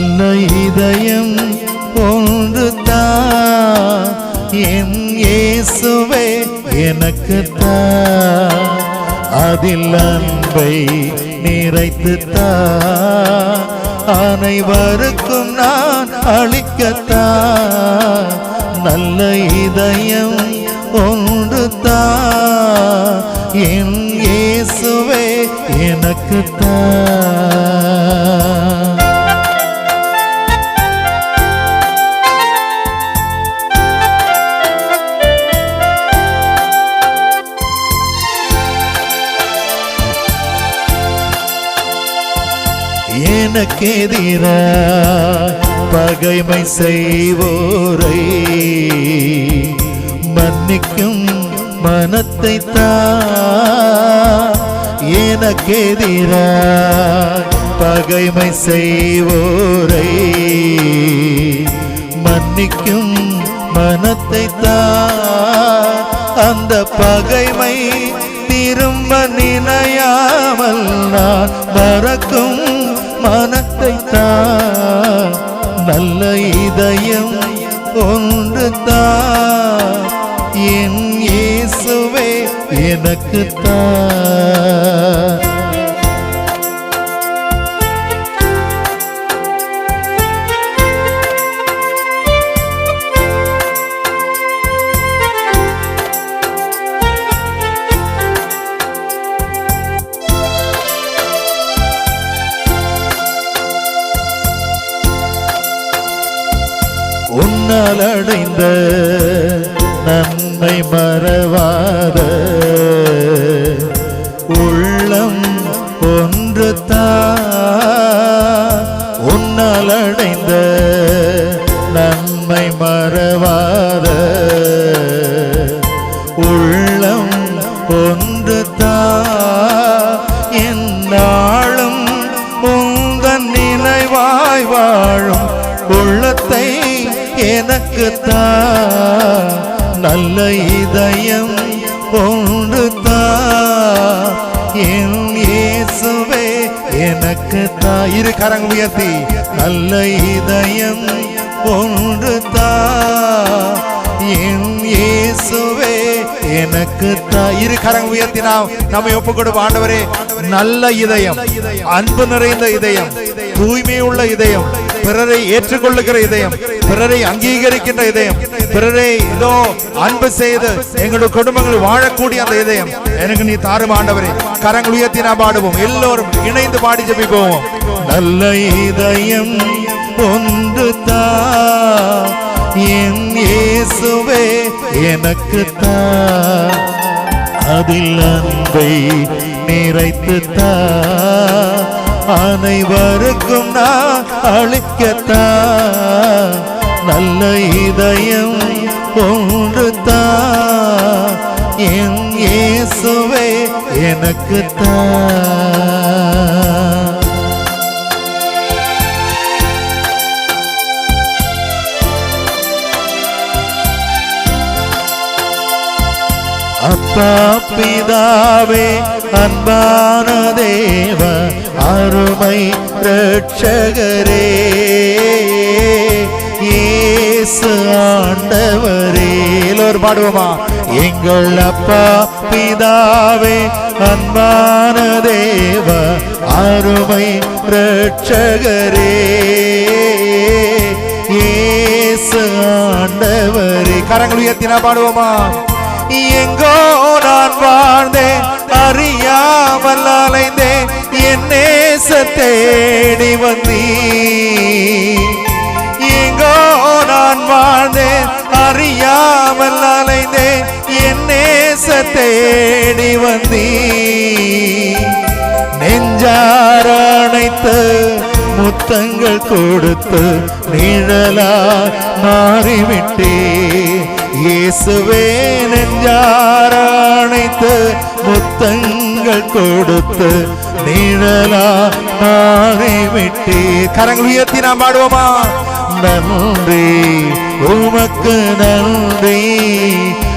நல்ல இதயம் ஒன்று என் இயேசுவே எனக்கு தா. அதில் அன்பை நிறைத்து தா. அனைவருக்கும் நான் அளிக்கத்தா நல்ல இதயம் ஒன்று தா. என் எனக்கெதிர பகைமை செய்வோரை மன்னிக்கும் மனத்தை தா. எனக்கெதிர? பகைமை செய்வோரை மன்னிக்கும் மனத்தை தா. அந்த பகைமை திரும்ப நினையாமல் நான் மறக்கும் மனத்தை தா நல்ல இதயம் ஒன்று தா என் இயேசுவே எனக்கு தா உன்னால் அடைந்த நன்மை மறவாத உள்ளம் ஒன்று தா உன்னால் அடைந்த எனக்கு தா நல்ல இதயம் ஒன்று தா என் இயேசுவே எனக்கு தா இரு கரங்க உயர்த்தி. நல்ல இதயம் ஒன்று தா என் இயேசுவே எனக்கு தா இரு கரங்க உயர்த்தி நாம் நம்ம ஒப்பு கொடுப்போம் ஆண்டவரே நல்ல இதயம் அன்பு நிறைந்த இதயம் தூய்மையுள்ள இதயம் பிறரை ஏற்றுக்கொள்ளுகிற இதயம் பிறரை அங்கீகரிக்கின்ற இதயம். பிறரை இதோ அன்பு செய்து எங்களுடைய குடும்பங்கள் வாழக்கூடிய அந்த இதயம். எனக்கு நீ தாரும் ஆண்டவரே கரங்கள் உயர்த்தி நான் பாடுவோம். எல்லோரும் இணைந்து பாடி ஜபிப்போம். நல்ல இதயம் ஒன்று தா என் இயேசுவே எனக்கு தா. அதில் அன்பை நிறைத்து தா அனைவருக்கும் நான் அழிக்கத்தான் நல்ல இதயம் ஒன்று தா என் இயேசுவே எனக்கு தா அப்பா பிதாவே அன்பான தேவ அருமை ரட்சகரே. இயேசு ஆண்டவரே எல்லோரும் பாடுவோமா எங்கள் அப்பா பிதாவே அன்பான தேவ அருமை ரட்சகரே இயேசு ஆண்டவரே. கரங்கள் உயர்த்தினா பாடுவோமா எங்கோ நான் வாழ்ந்தேன் அறியாமல் அலைந்தேன் என் நேச தேடி வந்தீ நான் வாழ்ந்தேன் அறியாமல் அலைந்தேன் என் நேச தேடி வந்தீ நெஞ்சார முத்தங்கள் கொடுத்து நிழலா மாறிவிட்டே இயேசுவே நெஞ்சாரணைத்து முத்தங்கள் கொடுத்து நிழலா மாறிவிட்டே கரங்கள் உயர்த்தி நாம் பாடுவோமா? நன்றி. உமக்கு நன்றி.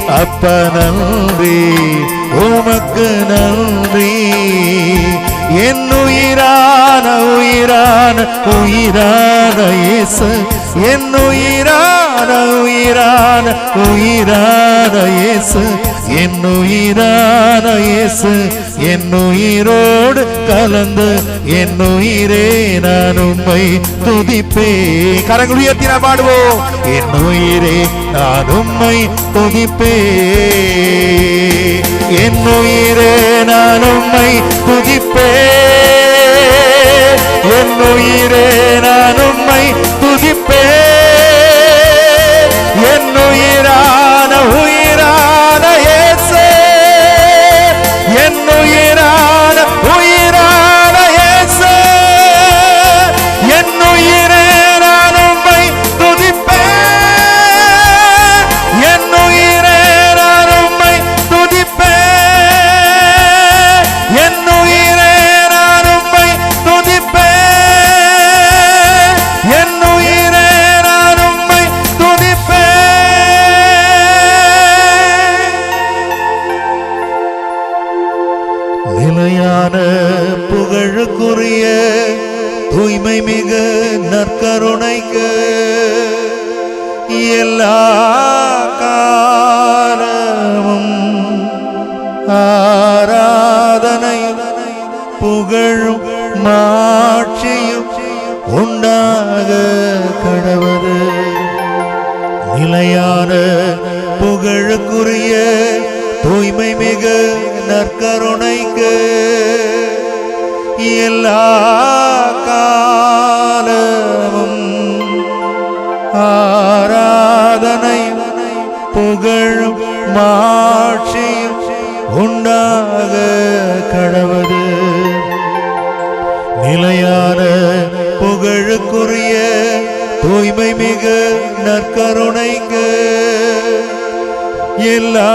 அப்ப நன்றி. உமக்கு நன்றி. என் உயிரான உயிரான உயிரான இயேசு. என் உயிரான உயிரான உயிரான இயேசு. என் உயிரான இயேசு. என் உயிரோடு கலந்த என் உயிரே நான் உம்மை துதிப்பே. கரங்கள் உயர்த்தி நான் பாடுவோம். என் உயிரே நான் உம்மை துதிப்பே. என் உயிரே நான் உம்மை துதிப்பே. என் உயிரே நான் உம்மை புகழுக்குரிய தூய்மை மிக நற்கருணைக்கு எல்லா காரமும் ஆராதனை புகழும் மாட்சியும் உண்டாக கடவது நிலையான புகழுக்குரிய தூய்மை மிக நற்கருணைக்கு எல்லா காலமும் ஆராதனை പുകഴും மாட்சியும் உண்டாக கடவது நிலையான புகழுக்குரிய தூய்மை மிகு நற்கருணைக்கு எல்லா